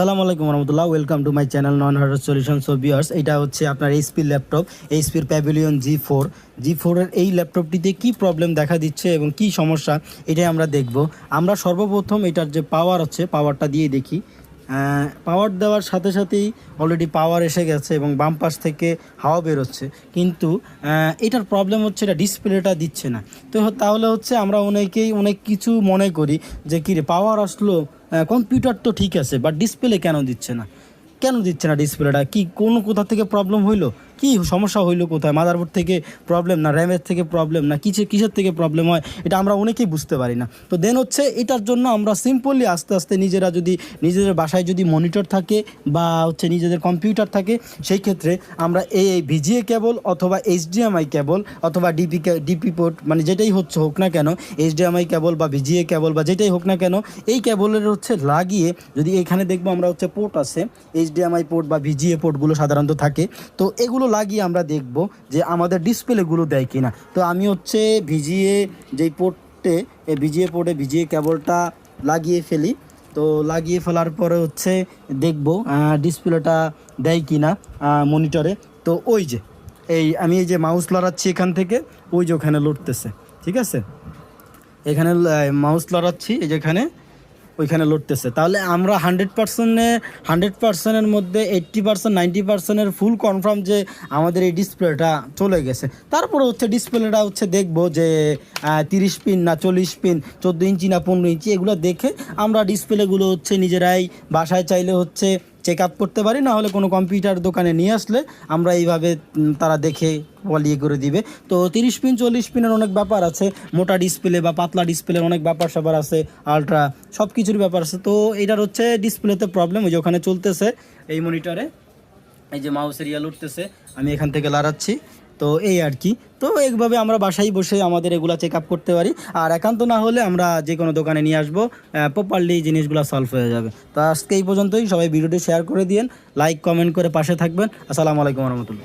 সালাম আলাইকুম রহমতুল্লাহ welcome to my channel non harder solution so viewers এটা হচ্ছে আপনার এইচপির ল্যাপটপ এইচপির প্যাভিলিয়ন জি ফোর জি ফোরের এই ল্যাপটপটিতে কি প্রবলেম দেখা দিচ্ছে এবং কি সমস্যা, এটাই আমরা দেখব। আমরা সর্বপ্রথম এটার যে পাওয়ার হচ্ছে পাওয়ারটা দিয়ে দেখি। পাওয়ার দেওয়ার সাথে সাথেই অলরেডি পাওয়ার এসে গেছে এবং বাম পাশ থেকে হাওয়া বেরোচ্ছে। কিন্তু এটার প্রবলেম হচ্ছে এটা ডিসপ্লেটা দিচ্ছে না। তো তাহলে হচ্ছে আমরা অনেকেই, অনেক কিছু মনে করি যে কী রে পাওয়ার আসলো কম্পিউটার তো ঠিক আছে বাট ডিসপ্লে কেন দিচ্ছে না? কেন দিচ্ছে না ডিসপ্লেটা কি, কোনো কোথা থেকে প্রবলেম হইল? কি সমস্যা হইল কোথায়? মাদারবোর্ড থেকে প্রবলেম না র্যামের থেকে প্রবলেম না কিসের কিসের থেকে প্রবলেম হয়? এটা আমরা অনেকেই বুঝতে পারি না। তো দেন হচ্ছে এটার জন্য আমরা সিম্পলি আস্তে আস্তে নিজেরা যদি, নিজেদের বাসায় যদি মনিটর থাকে বা হচ্ছে নিজেদের কম্পিউটার থাকে, সেই ক্ষেত্রে আমরা এই ভিজিএ কেবল অথবা এইচডিএমআই কেবল অথবা ডিপি ডিপি পোর্ট মানে যেটাই হচ্ছে হোক না কেন এইচডিএমআই কেবল বা ভিজিএ কেবল বা যেটাই হোক না কেন, এই কেবলের হচ্ছে লাগিয়ে যদি এখানে দেখব আমরা হচ্ছে পোর্ট আছে এইচডিএমআই পোর্ট বা ভিজিএ পোর্টগুলো সাধারণত থাকে। তো এগুলো লাগিয়ে আমরা দেখব যে আমাদের ডিসপ্লেগুলো দেয় কিনা। তো আমি হচ্ছে ভিজিয়ে যেই পোর্টে ভিজিএ পোর্টে ভিজিএ কেবলটা লাগিয়ে ফেলি। তো লাগিয়ে ফেলার পরে হচ্ছে দেখব ডিসপ্লেটা দেয় কিনা মনিটরে তো ওই যে, এই আমি এই যে মাউস লড়াচ্ছি এখান থেকে, ওই যে ওখানে লড়তেছে, ঠিক আছে? এখানে মাউস লড়াচ্ছি এই যেখানে। ওইখানে লড়তেছে। তাহলে আমরা হান্ড্রেড পার্সেন্টে হান্ড্রেড পার্সেন্টের মধ্যে এইট্টি পার্সেন্ট নাইনটি পার্সেন্টের ফুল কনফার্ম যে আমাদের এই ডিসপ্লেটা চলে গেছে। তারপরে হচ্ছে ডিসপ্লেটা হচ্ছে দেখব যে তিরিশ পিন না চল্লিশ পিন চোদ্দ ইঞ্চি না পনেরো ইঞ্চি, এগুলো দেখে আমরা ডিসপ্লেগুলো হচ্ছে নিজেরাই বাসায় চাইলে হচ্ছে চেক আপ করতে পারি, না হলে কোনো কম্পিউটার দোকানে নিয়ে আসলে আমরা এইভাবে তারা দেখে বলিয়ে করে দিবে। তো তিরিশ পিন, চল্লিশ পিনের অনেক ব্যাপার আছে, মোটা ডিসপ্লে বা পাতলা ডিসপ্লের অনেক ব্যাপার স্যাপার আছে আলট্রা সব কিছুর ব্যাপার আছে। তো এটার হচ্ছে ডিসপ্লেতে প্রবলেম ওই যে ওখানে চলতেছে, এই মনিটরে এই যে মাউসের ইয়া উঠতেছে, আমি এখান থেকে লাড়াচ্ছি। তো এই আর কি। তো এইভাবে আমরা বাসায় বসে আমাদের এগুলো চেক আপ করতে পারি। আর একান্ত না হলে আমরা যে কোনো দোকানে নিয়ে আসব প্রপারলি জিনিসগুলো সলভ হয়ে যাবে। তো আজকে এই পর্যন্তই। সবাই ভিডিওটি শেয়ার করে দিন লাইক কমেন্ট করে পাশে থাকবেন। আসসালামু আলাইকুম রহমতুল্লাহ।